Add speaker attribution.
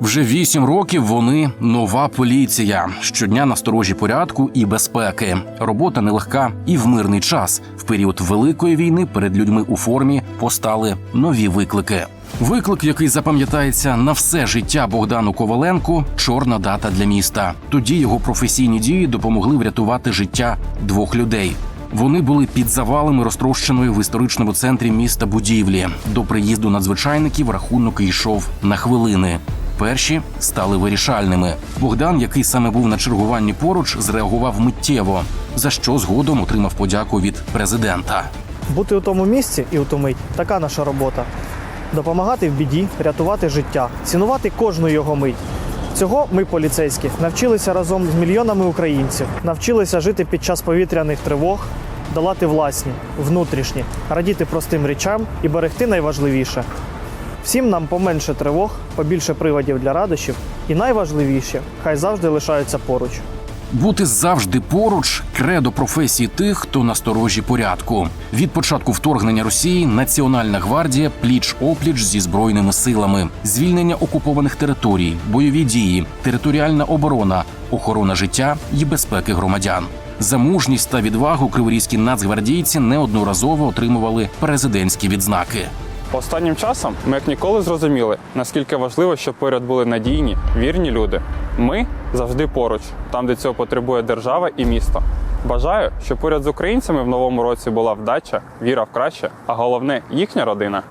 Speaker 1: Вже вісім років вони нова поліція. Щодня на сторожі порядку і безпеки. Робота нелегка і в мирний час. В період великої війни перед людьми у формі постали нові виклики. Виклик, який запам'ятається на все життя Богдану Коваленку, чорна дата для міста. Тоді його професійні дії допомогли врятувати життя двох людей. Вони були під завалами розтрощеної в історичному центрі міста будівлі. До приїзду надзвичайників рахунок йшов на хвилини. Перші стали вирішальними. Богдан, який саме був на чергуванні поруч, зреагував миттєво, за що згодом отримав подяку від президента.
Speaker 2: Бути у тому місці і у мить така наша робота. Допомагати в біді, рятувати життя, цінувати кожну його мить. Цього ми, поліцейські, навчилися разом з мільйонами українців, навчилися жити під час повітряних тривог, долати власні, внутрішні, радіти простим речам і берегти найважливіше. Всім нам поменше тривог, побільше приводів для радощів, і найважливіше, хай завжди лишаються поруч.
Speaker 1: Бути завжди поруч кредо професії тих, хто на сторожі порядку. Від початку вторгнення Росії Національна гвардія пліч опліч зі збройними силами, звільнення окупованих територій, бойові дії, територіальна оборона, охорона життя і безпеки громадян. За мужність та відвагу криворізькі нацгвардійці неодноразово отримували президентські відзнаки.
Speaker 3: Останнім часом ми як ніколи зрозуміли, наскільки важливо, щоб поряд були надійні, вірні люди. Ми завжди поруч, там, де цього потребує держава і місто. Бажаю, щоб поряд з українцями в новому році була вдача, віра в краще, а головне їхня родина.